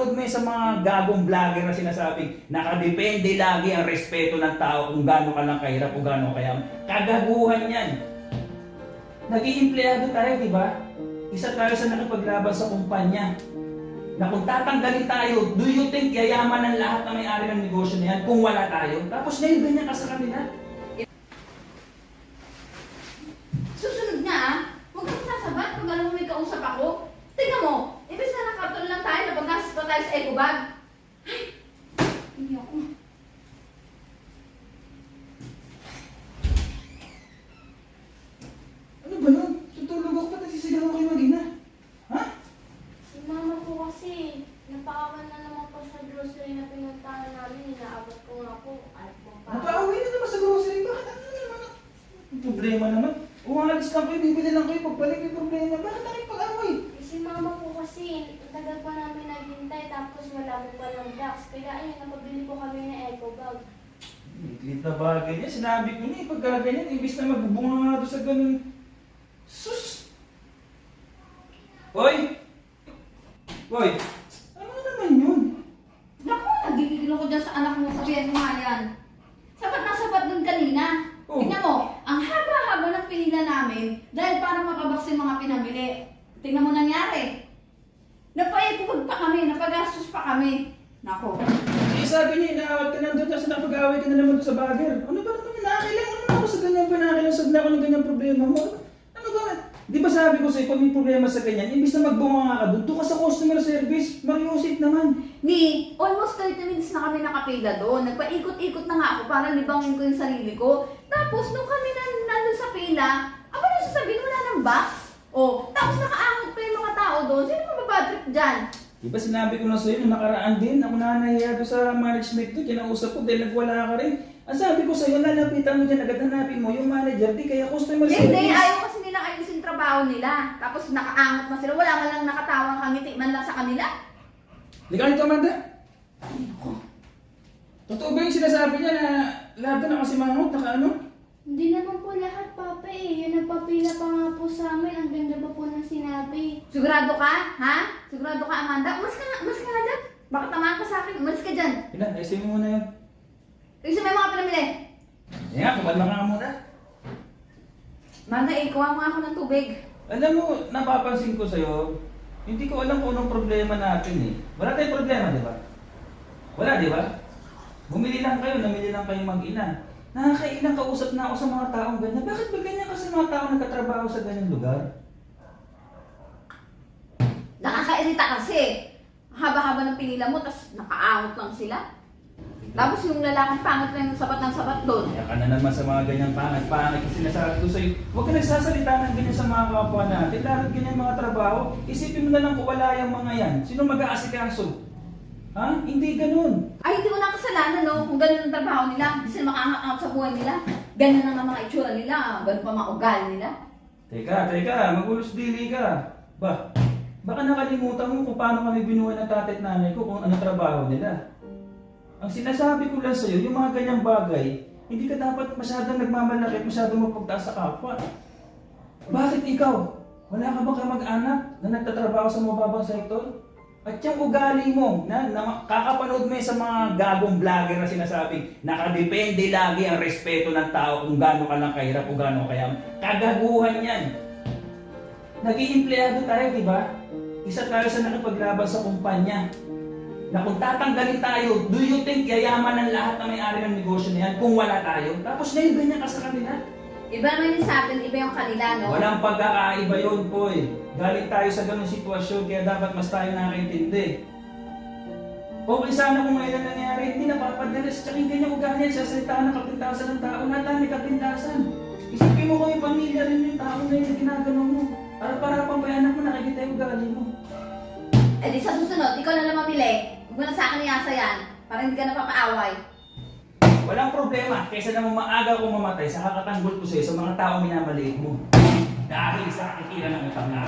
Kakapanood mo yun sa mga gagong vlogger na sinasabing nakadepende lagi ang respeto ng tao kung gaano ka lang kahirap o gaano kaya kagaguhan yan. Naging empleyado tayo, di ba? Isa tayo sa nakipaglaban sa kumpanya. Na kung tatanggalin tayo, do you think yayaman ng lahat na may-ari ng negosyo na yan kung wala tayo? Tapos ngayon ganyan ka sa kanila. Susunod na ah. Huwag kang sasabat pag alam mo may kausap ako. Tingnan mo, imbes na nakatulong lang tayo, napagastos pa tayo sa eco bag. Ay, hindi ako. Ano ba nun? Tutulog ako pa nasisigaw ako kay Magina. Ha? Si mama po kasi, napakawan na naman po sa grocery na pinuntahan namin. Inaabot ko nga po. At pa. Napaaway na naman sa grocery. Bakit ano naman? Ang problema naman. Umalis lang kayo, bibili lang kayo, pagbalik yung problema. Bakit na kayo pag-away? Eh, Si mama po kasi, ang tagal pa namin naghintay tapos wala po pa ng box. Kaya ayun, napabili po kami ng eco bag. Litlit na bagay niya. Sinabi ko niya, pag gaganyan, ibis na magbubunga nga doon sa ganun. Sus! Hoy! Hoy! Ano naman yun? Naku, nagigigil ako dyan sa anak mo. Sabihan mo nga yan. Sapat na sapat dun kanina. Oh. Tingnan mo, ang haba-haba ng pinila namin dahil para mapabaks yung mga pinamili. Tingnan mo nangyari. Napaipupag pa kami, napagastos pa kami. Nako. Eh, sabi niya, inaawat ka na doon, tapos napag-away ka na naman sa bagger. Ano ba naman yun? Nakakailang ano na ako sa ganyan pa, nakakailang na ako ng ganyan problema mo. Ano ba? Di ba sabi ko sa'yo, pag may problema sa ganyan, imbis na magbunga nga ka doon, ka sa customer service, mariusip naman. Ni, almost 30 minutes na kami nakapila doon. Nagpaikot-ikot na nga ako para libangin ko yung sarili ko. Tapos, nung kami na nandun sa pila, aba na sasabihin, wala nang box. Oh, tapos nakaangot pa yung mga tao doon. Sino mababatrip dyan? Di ba sinabi ko na sa'yo, nung nakaraan din, ako na nahiya doon sa management ko, kinausap ko dahil nagwala ka rin. Ang sabi ko sa'yo, lalapitan mo dyan, agad hanapin mo yung manager, di kaya customer Hindi, service. ayaw kasi nilang ayusin trabaho nila. Tapos nakaangot na sila. Wala man lang nakatawang kangiti man lang sa kanila. Di ka nito, Amanda? Totoo ba yung sinasabi niya na lahat na nakasimangot, naka ano? Hindi naman po lahat, Papa eh. Yung nagpapila pa nga po sa amin, ang ganda pa po ng. Sigurado ka? Ha? Sigurado ka, Amanda? Umas ka nga, umas ka nga dyan. Bakit tamaan ka sa akin? Umalis ka dyan. Ilan, ayusin mo muna yun. Kasi may mga pinamili. Yan nga, kumalma ka muna. Amanda, eh, kuha mo nga ako ng tubig. Alam mo, napapansin ko sa'yo, hindi ko alam kung anong problema natin eh. Wala tayong problema, di ba? Wala, di ba? Bumili lang kayo, namili lang kayo mag-ina. Nakakailang kausap na ako sa mga taong ganyan. Bakit ba ganyan kasi mga taong nagkatrabaho sa ganyang lugar? Nakakairita kasi. Haba-haba ng pinila mo, tapos nakaangot lang sila. Tapos yung lalaking pangit na yung sapat ng sapat doon. Kaya ka na naman sa mga ganyang pangat-pangat kasi sinasabi ko sa'yo, huwag ka nagsasalita ng ganyan sa mga kapwa natin. Lalo ganyan mga trabaho, isipin mo na lang kung wala yung mga yan. Sino mag-aasikaso? Ha? Hindi ganun. Ay, hindi ko na kasalanan, no? Kung ganun ang trabaho nila, hindi sila makaangat sa buhay nila. Ganun ang mga itsura nila, ganun pa mga ugali nila. Teka, teka, magulos dili ka. Ba, baka nakalimutan mo kung paano kami binuhay ng tatay at nanay ko kung ano trabaho nila. Ang sinasabi ko lang sa'yo, yung mga ganyang bagay, hindi ka dapat masyadong nagmamalaki, masyadong mapagtaas sa kapwa. Bakit ikaw? Wala ka ba kayo mag-anak na nagtatrabaho sa mababang sektor? At yung ugali mo, na, na kakapanood mo sa mga gagong vlogger na sinasabing nakadepende lagi ang respeto ng tao kung gaano ka lang kahirap o gaano kaya kagaguhan yan. Naging empleyado tayo, di ba? Isa tayo sa nakipaglaban sa kumpanya. Na kung tatanggalin tayo, do you think yayaman ng lahat na may-ari ng negosyo na yan kung wala tayo? Tapos ngayon ganyan ka sa kanila. Iba naman yung sa atin, iba yung kanila, no? Walang pagkakaiba yun, Poy. Galing tayo sa ganung sitwasyon, kaya dapat mas tayo nakakaintindi. Okay sana kung ngayon ang nangyari, hindi napapadalas. Tsaka yung ganyang ugali, sasalita ng kapintasan ng tao, may kapintasan. Isipin mo kung yung pamilya rin yung tao na yun na ginagano mo. Para para pang bayanan mo, nakikita yung ugali mo. Eh di sa susunod, ikaw na lang mamili. Huwag mo na sa akin iasa yan. Para hindi ka napapaaway. Walang problema, kaysa naman maaga kong mamatay sa kakatanggol ko sa'yo sa mga tao minamaliit mo. Dahil sa kakikira ng utang na